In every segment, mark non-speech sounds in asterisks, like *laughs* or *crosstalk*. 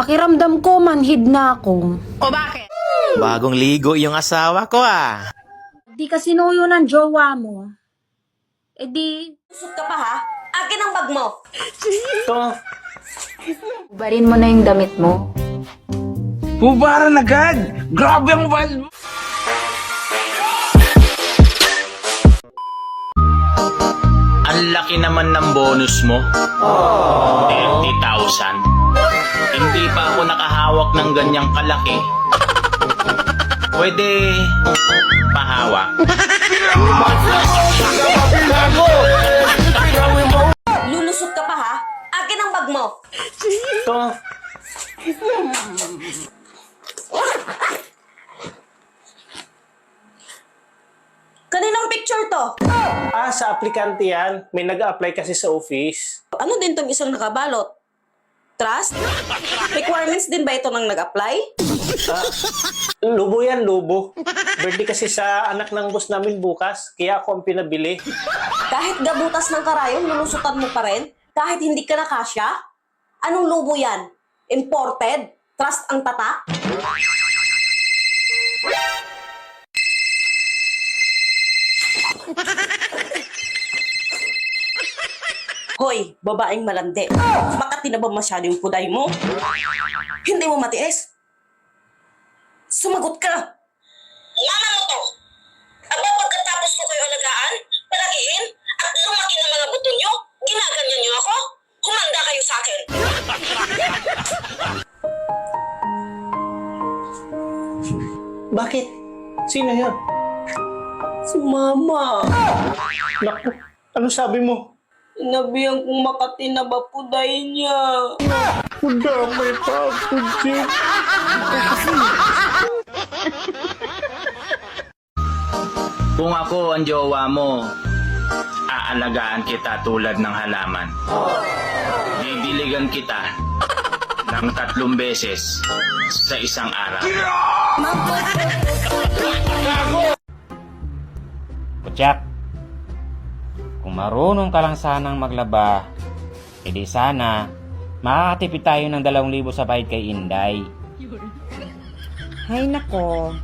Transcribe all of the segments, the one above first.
Pakiramdam ko, manhid na ako. Bagong ligo yung asawa ko ah. Di kasi nuyo ng jowa mo. E di, Usok ka pa ha? Akin ang bag mo. Ito, barin mo na yung damit mo. bubaran agad! Grabe ang wild mo! Ang laki naman ng bonus mo. 30,000. Hindi pa ako nakahawak ng ganyang kalaki. Pwede pahawak. Lulusot ka pa ha? Akin ang bag mo. Ito, Kaninang picture to? ah, sa aplikante yan. May nag-apply kasi sa office. Ano din tong isang nakabalot? Trust? Requirements din ba ito ng nag-apply? Lubo yan, lubo. Birthday kasi sa anak ng boss namin bukas, kaya ako ang pinabili. Kahit gabutas ng karayom, lulusutan mo pa rin? Kahit hindi ka nakasya? Anong lubo yan? Imported? Trust ang tatak? Hoy, babaeng malandi. Makati na ba masyado yung kuday mo? Hindi mo matiis? Sumagot ka! Yaman mo to! Aba pagkatapos ko kayo alagaan, palagihin, at lumaki ng mga buto nyo, ginaganyan nyo ako? Humanda kayo sa akin! Bakit? Sino yan? Si Mama, Naku, ano sabi mo? Inabihan kong Makati na ba puday niya? Kudamay pa ako, Jim. Kung ako ang jowa mo, aalagaan kita tulad ng halaman. Bibiligan kita ng tatlong beses sa isang araw. Kutyak, kung marunong ka lang sanang maglaba, edi sana makakatipid tayo ng dalawang libo sa bayad kay Inday. Hay nako,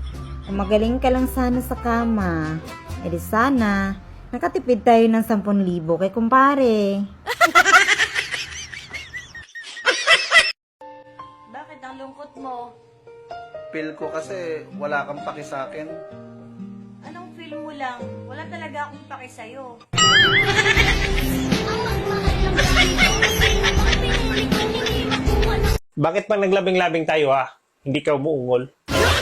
kung magaling ka lang sana sa kama, edi sana, nakatipid tayo ng 10,000 kay kumpare. *laughs* Bakit ang lungkot mo? feel ko kasi wala kang paki sa akin. Anong feel mo lang? Wala talaga akong pake sa'yo. Bakit pag naglabing-labing tayo ha? Hindi ka umuungol?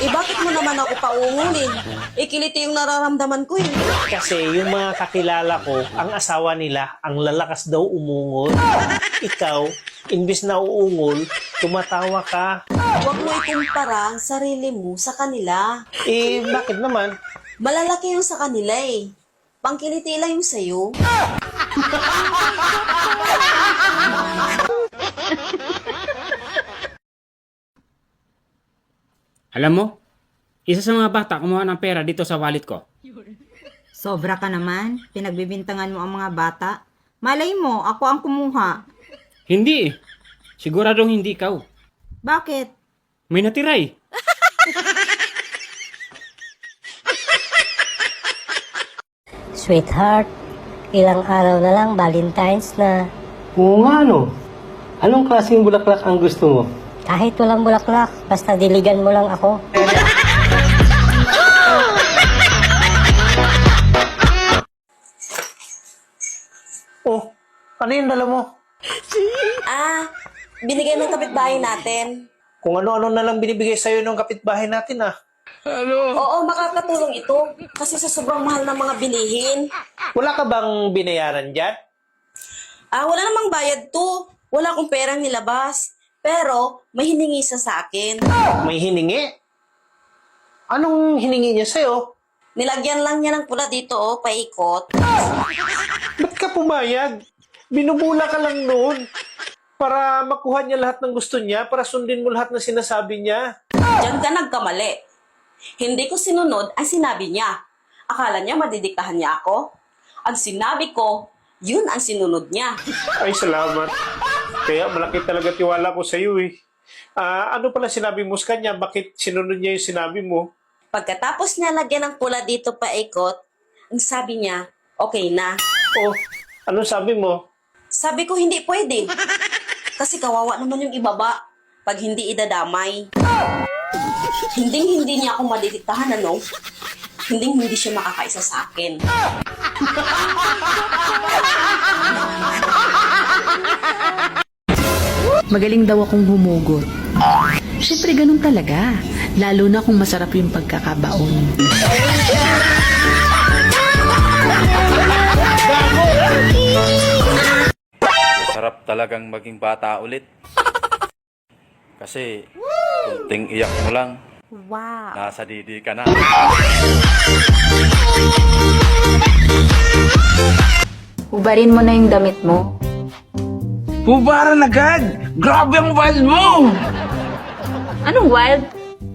Eh bakit mo naman ako paungulin? Ikiliti yung nararamdaman ko eh. Kasi yung mga kakilala ko, ang asawa nila, ang lalakas daw umungol. Ikaw, imbis na uungol, tumatawa ka. Huwag mo ikumpara ang sarili mo sa kanila. Eh, bakit naman? Malalaki yung sa kanila eh. Pangkiliti lang yung sa'yo. Alam mo, isa sa mga bata kumuha ng pera dito sa wallet ko. Sobra ka naman, pinagbibintangan mo ang mga bata. Malay mo, ako ang kumuha. Hindi eh. Siguradong hindi ikaw. Bakit? May natira eh. Sweetheart, ilang araw na lang Valentine's na. Oo nga no. Anong klaseng bulaklak ang gusto mo? Kahit walang bulaklak, basta diligan mo lang ako. *laughs* Oh, ano yung dala mo? Ah, binigay ng kapitbahay natin. Kung ano-ano na lang binibigay sa'yo ng kapitbahay natin ah. Oo, makakatulong ito. Kasi sa sobrang mahal ng mga bilihin. Wala ka bang binayaran dyan? Ah, wala namang bayad to. Wala akong perang nilabas. Pero, may hiningi siya sa akin. May hiningi? Anong hiningi niya sa'yo? Nilagyan lang niya ng pula dito, oh, paikot. Ba't ka pumayag? Binubula ka lang noon para makuha niya lahat ng gusto niya, para sundin mo lahat ng sinasabi niya. Diyan ka nagkamali. Hindi ko sinunod ang sinabi niya. Akala niya madidiktahan niya ako? Ang sinabi ko, yun ang sinunod niya. Ay, salamat. Kaya malaki talaga tiwala ko sa iyo eh. Ah, ano pala sinabi mo sa kanya? Bakit sinunod niya yung sinabi mo? Pagkatapos niya lagyan ng pula dito paikot, ang sabi niya, okay na. Oh, ano sabi mo? Sabi ko, hindi pwede. Kasi kawawa naman yung ibaba pag hindi idadamay. Hindi hindi niya ako madidiktahan, ano? Hindi hindi siya makakaisa sa akin. Magaling daw akong humugot. Siyempre ganun talaga. Lalo na kung masarap yung pagkakabaon. Sarap talagang maging bata ulit. Kasi, kunting iyak mo lang, Wow. nasa didi ka na. Ubarin mo na yung damit mo. Hubaran agad! Grabe ang wild mo! Anong wild?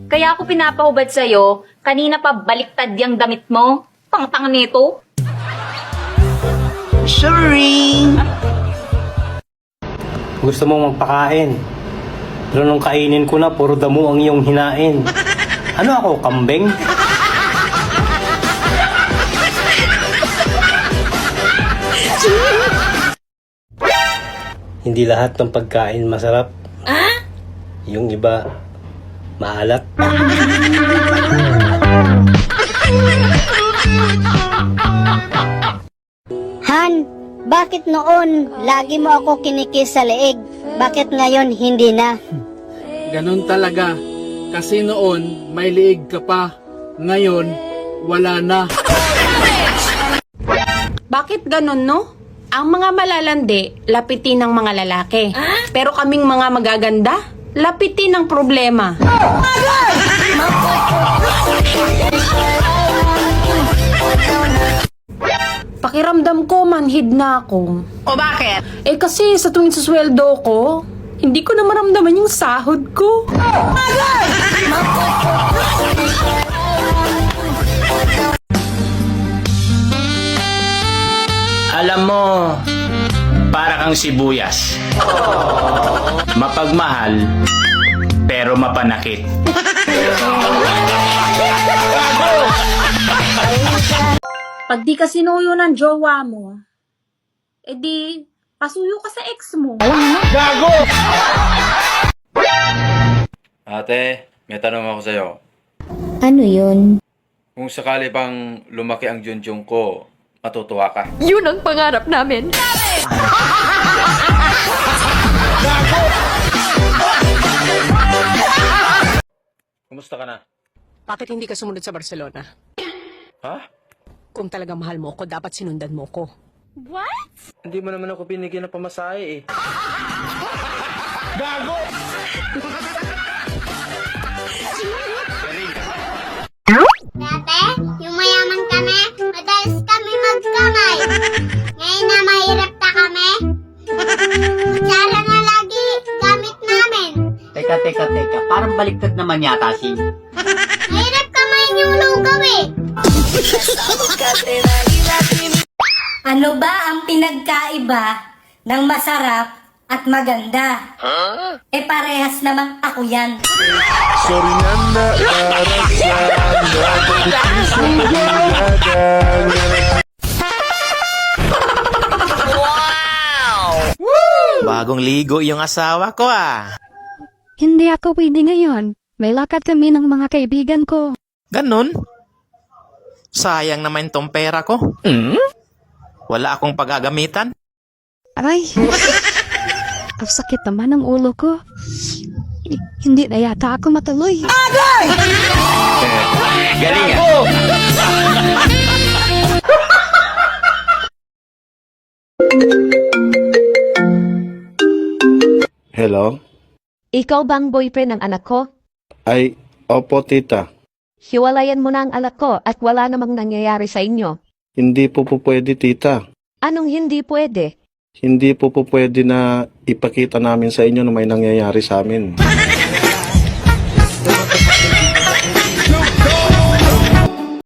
Kaya ako pinapahubad sa'yo, kanina pa baliktad yung damit mo. Pangtang nito. Sorry! Gusto mo magpakain. Pero nung kainin ko na, puro damo ang iyong hinain. Ano ako, kambing? Hindi lahat ng pagkain masarap. Yung iba, maalat. Han, bakit noon lagi mo ako kinikis sa leeg? Bakit ngayon hindi na? Ganun talaga. Kasi noon, may liig ka pa. Ngayon, wala na. Bakit ganun, no? Ang mga malalandi, lapitin ng mga lalaki. Pero kaming mga magaganda, lapitin ng problema. Pakiramdam ko, manhid na ako. O bakit? Eh kasi sa tuwing susweldo ko, hindi ko na maramdaman yung sahod ko. Alam mo, para kang sibuyas. Mapagmahal, pero mapanakit. Pag di ka sinuyo ng jowa mo, edi pasuyo ka sa ex mo. Ate, may tanong ako sa'yo. Ano yun? Kung sakali bang lumaki ang junjung ko, matutuwa ka. Yun ang pangarap namin. Kumusta ka na? Bakit hindi ka sumunod sa Barcelona? Ha? Kung talaga mahal mo ako, dapat sinundan mo ko. Hindi mo naman ako binigyan ng pamasahe eh. Dati, yung mayaman kami, madalas kami magkamay. Ngayon na mahirap na kami, kutsara na lagi gamit namin. Teka, teka, teka. Parang baliktad naman yata si... Ano ba ang pinagkaiba ng masarap at maganda? Eh parehas namang ako yan. Bagong ligo yung asawa ko ah. Hindi ako pwede ngayon. May lakad kami ng mga kaibigan ko. Ganon? Sayang naman tong pera ko. Wala akong paggagamitan. Aray! *laughs* Ang sakit naman ng ulo ko. Hindi na yata ako matuloy. *laughs* Galing ah. Hello? Ikaw bang boyfriend ng anak ko? Ay, opo tita. Hiwalayan mo na ang anak ko at wala namang nangyayari sa inyo. Hindi po po pwede tita. Anong hindi pwede? Hindi po po pwede na ipakita namin sa inyo na may nangyayari sa amin. *laughs*